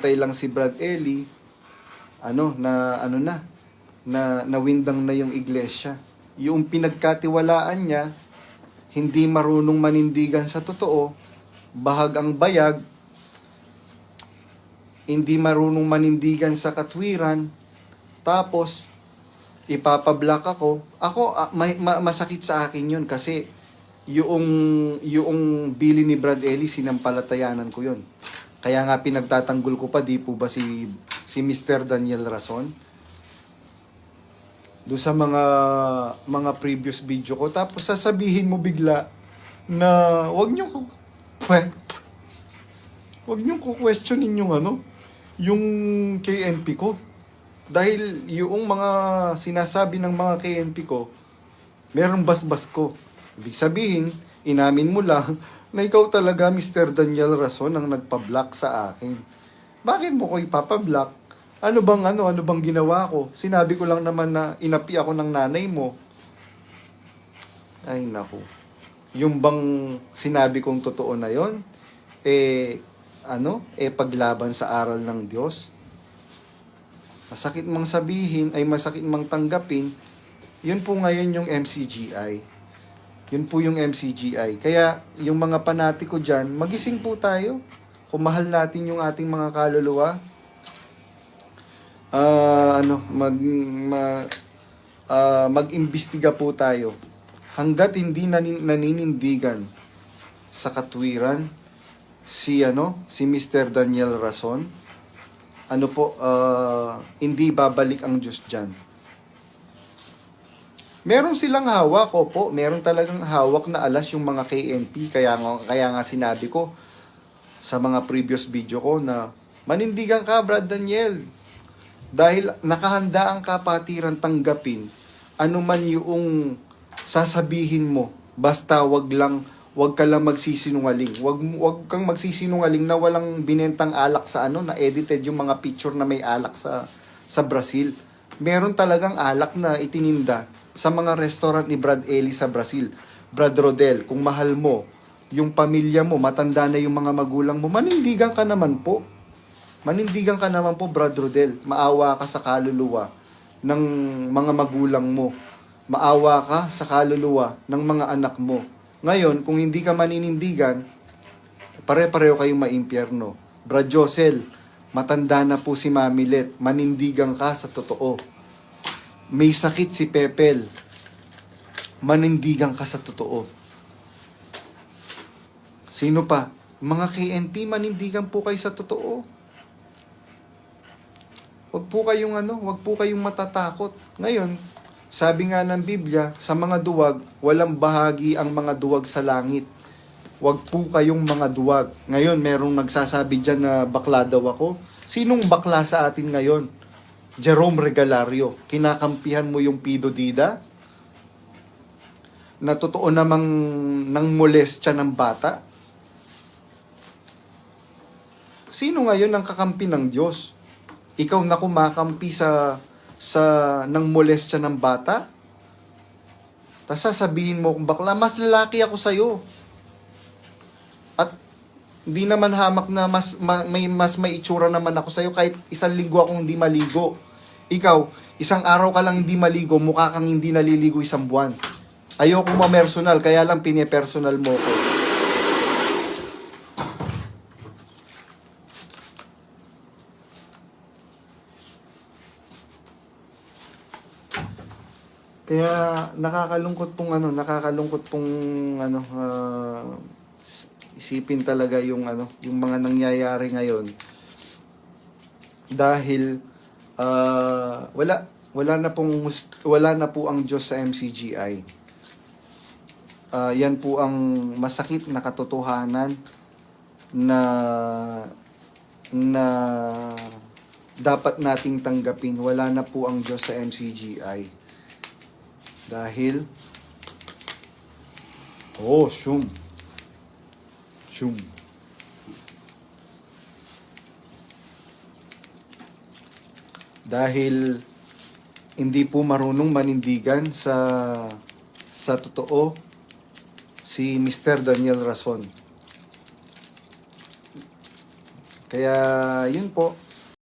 Tay lang si Brad Ellie, ano, na, ano na, na nawindang na yung iglesia. Yung pinagkatiwalaan niya, hindi marunong manindigan sa totoo, bahag ang bayag, hindi marunong manindigan sa katwiran, tapos ipapablock ako. Ako, ah, may, ma- masakit sa akin yun kasi yung, yung bili ni Brad Ellie, sinampalatayanan ko yun. Kaya nga pinagtatanggol ko pa, di po ba si, si Mr. Daniel Rason? Doon sa mga mga previous video ko. Tapos sasabihin mo bigla na wag niyo ko wag niyo ko questionin yung ano, yung KNP ko. Dahil yung mga sinasabi ng mga KNP ko, merong basbas ko. Ibig sabihin, inamin mo lang na ikaw talaga, Mr. Daniel Rason, ang nagpa-block sa akin. Bakit mo ko ipapa-block? Ano bang ano, ano bang ginawa ko? Sinabi ko lang naman na inapi ako ng nanay mo. Ay naku. Yung bang sinabi kong totoo na yon eh ano, eh paglaban sa aral ng Diyos. Masakit mang sabihin, ay masakit mang tanggapin, yun po ngayon yung MCGI. Yun po yung MCGI. Kaya yung mga panatiko dyan, magising po tayo. Kung mahal natin yung ating mga kaluluwa, ah ano, mag, ma, ah, mag-imbestiga po tayo. Hanggat hindi nanin, naninindigan sa katwiran, si ano, si Mr. Daniel Rason, ano po, ah, hindi babalik ang Diyos dyan. Meron silang hawak, opo. Meron talagang hawak na alas yung mga KNP. Kaya nga, kaya nga sinabi ko sa mga previous video ko na manindigan ka, Brad Daniel. Dahil nakahanda ang kapatiran tanggapin ano man yung sasabihin mo. Basta wag lang wag ka lang magsisinungaling. Wag wag kang magsisinungaling na walang binentang alak sa ano na edited yung mga picture na may alak sa sa Brazil. Meron talagang alak na itininda sa mga restaurant ni Brad Eli sa Brazil. Brad Rodel, kung mahal mo yung pamilya mo, matanda na yung mga magulang mo, manindigan ka naman po. Manindigan ka naman po, Brad Rodel. Maawa ka sa kaluluwa ng mga magulang mo. Maawa ka sa kaluluwa ng mga anak mo. Ngayon, kung hindi ka maninindigan, pare-pareho kayong maimpyerno. Brad Josel, matanda na po si Mamilet. Manindigan ka sa totoo. May sakit si Pepel. Manindigan ka sa totoo. Sino pa? Mga KNP, manindigan po kayo sa totoo. Huwag po kayong ano, huwag po kayong matatakot. Ngayon, sabi nga ng Biblia, sa mga duwag, walang bahagi ang mga duwag sa langit. Huwag po kayong mga duwag. Ngayon, merong nagsasabi dyan na bakla daw ako. Sinong bakla sa atin ngayon? Jerome Regalario. Kinakampihan mo yung Pido Dida? Na totoo namang nang molestya ng bata? Sino ngayon ang kakampi ng Diyos? Ikaw na kumakampi sa sa nang molestya ng bata? Tapos sasabihin mo kung bakla, mas lalaki ako sa'yo. Hindi naman hamak na mas ma, may mas may itsura naman ako sa'yo kahit isang linggo akong hindi maligo. Ikaw, isang araw ka lang hindi maligo, mukha kang hindi naliligo isang buwan. Ayoko ma-personal, kaya lang pine-personal mo ko. Kaya nakakalungkot pong ano, nakakalungkot pong ano ah, isipin talaga yung ano, yung mga nangyayari ngayon. Dahil ah, wala wala na pong wala na po ang Diyos sa MCGI. Ah, yan po ang masakit na katotohanan na na dapat nating tanggapin. Wala na po ang Diyos sa MCGI. Dahil Oh, shum. Shum. Dahil hindi po marunong manindigan sa sa totoo si Mr. Daniel Rason. Kaya, yun po.